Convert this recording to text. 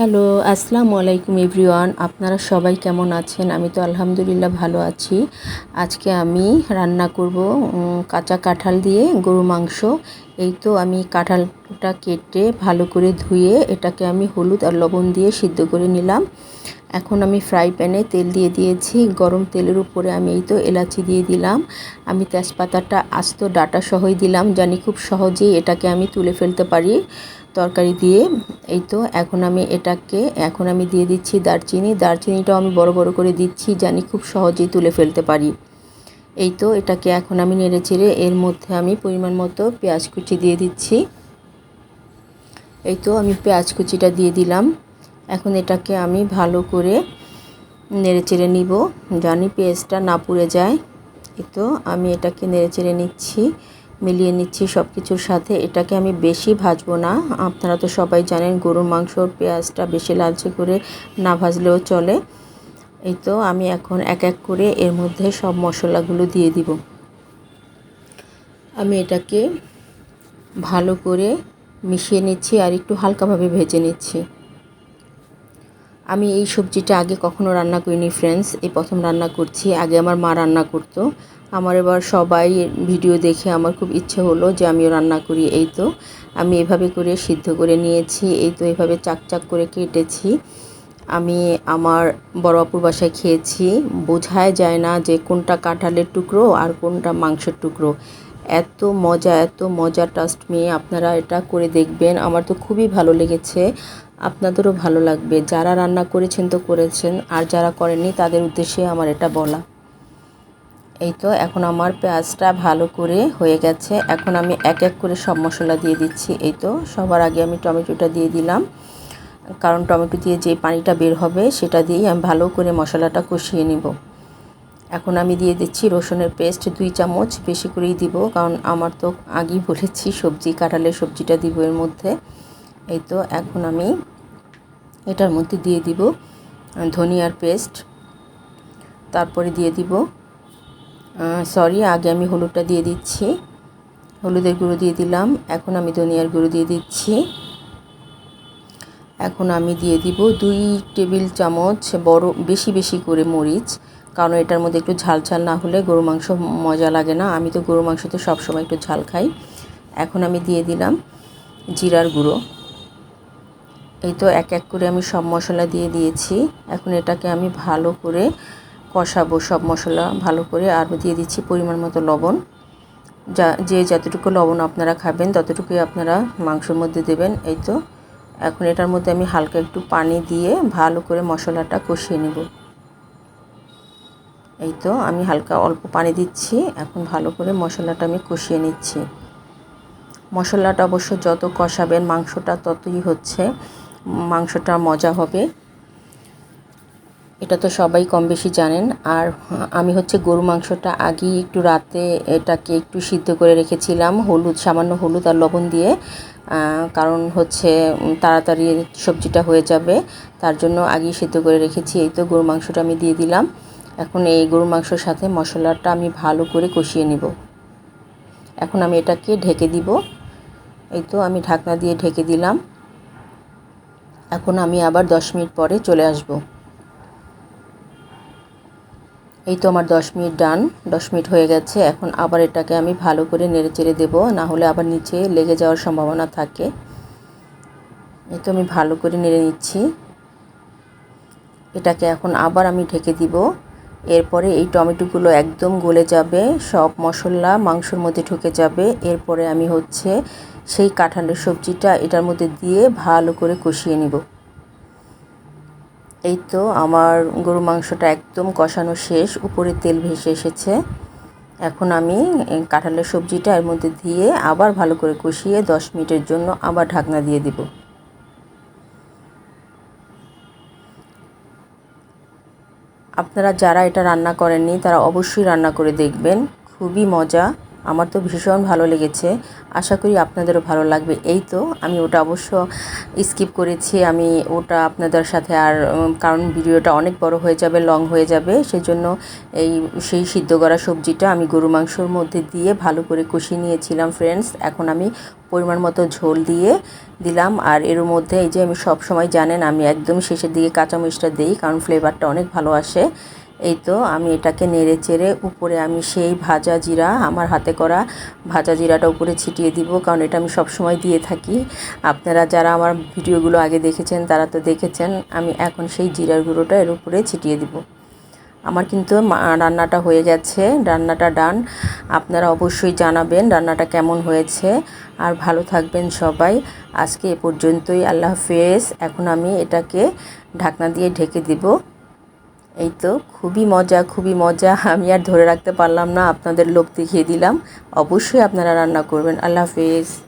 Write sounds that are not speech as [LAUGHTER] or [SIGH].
Hello, আসসালামু আলাইকুম everyone. আপনারা সবাই কেমন আছেন? আমি তো আলহামদুলিল্লাহ ভালো আছি। আজকে আমি রান্না করব কাঁচা কাঁঠাল দিয়ে গরু মাংস। এই তো আমি কাঁঠালটা কেটে ভালো করে ধুয়ে এটাকে আমি হলুদ আর লবণ দিয়ে সিদ্ধ করে নিলাম। এখন আমি ফ্রাই প্যানে তেল দিয়ে দিয়েছি। গরম তেলের উপরে আমি এই তো এলাচি দিয়ে দিলাম। আমি তেজপাতাটা আস্ত ডাটা সহই দিলাম। জানি খুব সহজেই এটাকে আমি তুলে ফেলতে পারি। তরকারি দিয়ে, এই তো এখন আমি এটাকে, এখন আমি দিয়ে দিচ্ছি দারচিনি। দারচিনিটাও আমি বড় বড় করে দিচ্ছি জানি খুব সহজেই তুলে ফেলতে পারি। এই তো এটাকে এখন আমি নেড়ে চেড়ে এর মধ্যে আমি পরিমাণ মতো পেঁয়াজ কুচি দিয়ে দিচ্ছি। এই তো আমি পেঁয়াজ কুচিটা দিয়ে দিলাম। এখন এটাকে আমি ভালো করে নেড়ে চেড়ে নিব। জানি পেঁয়াজটা না পুড়ে যায়। এই তো আমি এটাকে নেড়ে চেড়ে নিচ্ছি। মিলিয়ে নিচ্ছি সব কিছুর সাথে। এটাকে আমি বেশি ভাজবো না। আপনারা তো সবাই জানেন গরুর মাংসর পেঁয়াজটা বেশি লালচে করে না ভাজলেও চলে। এই তো আমি এখন এক এক করে এর মধ্যে সব মশলাগুলো দিয়ে দিব। আমি এটাকে ভালো করে মিশিয়ে নিচ্ছি আর একটু হালকাভাবে ভেজে নিচ্ছি। আমি এই সবজিটা আগে কখনো রান্না করিনি ফ্রেন্ডস এই প্রথম রান্না করছি। আগে আমার মা রান্না করতো। আমার এবার সবাই ভিডিও দেখে আমার খুব ইচ্ছে হলো যে আমিও রান্না করি। এই তো, আমি এভাবে করে সিদ্ধ করে নিয়েছি, এই তো এভাবে চাক চাক করে কেটেছি। আমি আমার বড় অপুর বাসায় খেয়েছি। বোঝাই যায় না যে কোনটা কাঁঠালের টুকরো আর কোনটা মাংসের টুকরো। এত মজা এত মজা টাস্ট মেয়ে আপনারা এটা করে দেখবেন। আমার তো খুবই ভালো লেগেছে, আপনাদেরও ভালো লাগবে। যারা রান্না করেছেন তো করেছেন, আর যারা করেননি তাদের উদ্দেশ্যে আমার এটা বলা। এই তো এখন আমার পেঁয়াজটা ভালো করে হয়ে গেছে। এখন আমি এক এক করে সব মশলা দিয়ে দিচ্ছি। এই তো সবার আগে আমি টমেটোটা দিয়ে দিলাম। কারণ টমেটো দিয়ে যে পানিটা বের হবে সেটা দিয়েই আমি ভালো করে মশলাটা কষিয়ে নিব। এখন আমি দিয়ে দিচ্ছি রসুনের পেস্ট দুই চামচ। বেশি করেই দিব কারণ আমার তো আগেই বলেছি সবজি কাটালে সবজিটা দিব এর মধ্যে। এই তো এখন আমি এটার মধ্যে দিয়ে দিব ধনিয়ার পেস্ট। তারপরে দিয়ে দিব সরি আগে আমি হলুদটা দিয়ে দিচ্ছি। হলুদের গুঁড়ো দিয়ে দিলাম। এখন আমি ধনিয়ার গুঁড়ো দিয়ে দিচ্ছি। এখন আমি দিয়ে দিব দুই টেবিল চামচ বড়, বেশি বেশি করে মরিচ। কারণ এটার মধ্যে একটু ঝাল ঝাল না হলে গরু মাংস মজা লাগে না। আমি তো গরু মাংস তো সবসময় একটু ঝাল খাই। এখন আমি দিয়ে দিলাম জিরার গুঁড়ো। এই তো এক এক করে আমি সব মশলা দিয়ে দিয়েছি। এখন এটাকে আমি ভালো করে কষাবো সব মশলা ভালো করে, আর দিয়ে দিচ্ছি পরিমাণ মতো লবণ। যা, যে যতটুকু লবণ আপনারা খাবেন, ততটুকুই আপনারা মাংসের মধ্যে দেবেন, এই তো। এখন এটার মধ্যে আমি হালকা একটু পানি দিয়ে ভালো করে মশলাটা কষিয়ে নেব। এই তো, আমি হালকা অল্প পানি দিচ্ছি, এখন ভালো করে মশলাটা আমি কষিয়ে নিচ্ছি। মশলাটা অবশ্য যত কষাবেন, মাংসটা ততই হচ্ছে, মাংসটা মজা হবে। এটা তো সবাই কম বেশি জানেন। আর আমি হচ্ছে গরু মাংসটা আগেই একটু রাতে এটাকে একটু সিদ্ধ করে রেখেছিলাম, হলুদ, সামান্য হলুদ আর লবণ দিয়ে। কারণ হচ্ছে তাড়াতাড়ি সবজিটা হয়ে যাবে, তার জন্য আগেই সিদ্ধ করে রেখেছি। এই তো গরু মাংসটা আমি দিয়ে দিলাম। এখন এই গরু মাংসর সাথে মশলাটা আমি ভালো করে কষিয়ে নিব। এখন আমি এটাকে ঢেকে দিব। এই তো আমি ঢাকনা দিয়ে ঢেকে দিলাম। এখন আমি আবার দশ মিনিট পরে চলে আসব। এই তো আমার দশ মিনিট ডান, দশ মিনিট হয়ে গেছে, এখন আবার এটাকে আমি ভালো করে নেড়ে চেড়ে দেবো, না হলে আবার নিচে লেগে যাওয়ার সম্ভাবনা থাকে। এই তো আমি ভালো করে নেড়ে নিচ্ছি। এটাকে এখন আবার আমি ঢেকে দিব। এরপরে এই টমেটোগুলো একদম গলে যাবে, সব মশলা মাংসর মধ্যে ঢুকে যাবে। এরপরে আমি হচ্ছে সেই কাঁঠালের সবজিটা এটার মধ্যে দিয়ে ভালো করে কষিয়ে নিব। এই তো আমার গরু মাংসটা একদম কষানো শেষ, উপরে তেল ভেসে এসেছে। এখন আমি কাঁঠালের সবজিটা এর মধ্যে দিয়ে আবার ভালো করে কষিয়ে দশ মিনিটের জন্য আবার ঢাকনা দিয়ে দিব। আপনারা যারা এটা রান্না করেননি, তারা অবশ্যই রান্না করে দেখবেন। খুবই মজা। আমার তো ভীষণ ভালো লেগেছে। আশা করি আপনাদেরও ভালো লাগবে। এই তো, আমি ওটা অবশ্য স্কিপ করেছি। আমি ওটা আপনাদের সাথে আর কারণ ভিডিওটা অনেক বড় হয়ে যাবে লং হয়ে যাবে, সেজন্য এই, সেই সিদ্ধ করা সবজিটা আমি গরু মাংসর মধ্যে দিয়ে ভালো করে কষিয়ে নিয়েছিলাম ফ্রেন্ডস এখন আমি পরিমাণ মতো ঝোল দিয়ে দিলাম। আর এর মধ্যে এই যে, আমি সব সময় জানেন, আমি একদম শেষের দিকে কাঁচামরিচটা দিই, কারণ ফ্লেভারটা অনেক ভালো আসে। এই তো আমি এটাকে নেড়ে চেড়ে উপরে আমি সেই ভাজা জিরা, আমার হাতে করা ভাজা জিরাটা উপরে ছিটিয়ে দিব, কারণ এটা আমি সব সময় দিয়ে থাকি। আপনারা যারা আমার ভিডিওগুলো আগে দেখেছেন, তারা তো দেখেছেন, আমি এখন সেই জিরার গুঁড়োটা এর উপরে ছিটিয়ে দিব। আমার কিন্তু রান্নাটা হয়ে গেছে, রান্নাটা ডান। আপনারা অবশ্যই জানাবেন রান্নাটা কেমন হয়েছে। আর ভালো থাকবেন সবাই। আজকে এ পর্যন্তই, আল্লাহ হাফেজ। এখন আমি এটাকে ঢাকনা দিয়ে ঢেকে দিব। এই তো, খুবই মজা খুবই মজা। [LAUGHS] আমি আর ধরে রাখতে পারলাম না, আপনাদের লোক দেখিয়ে দিলাম। অবশ্যই আপনারা রান্না করবেন। আল্লাহ হাফেজ।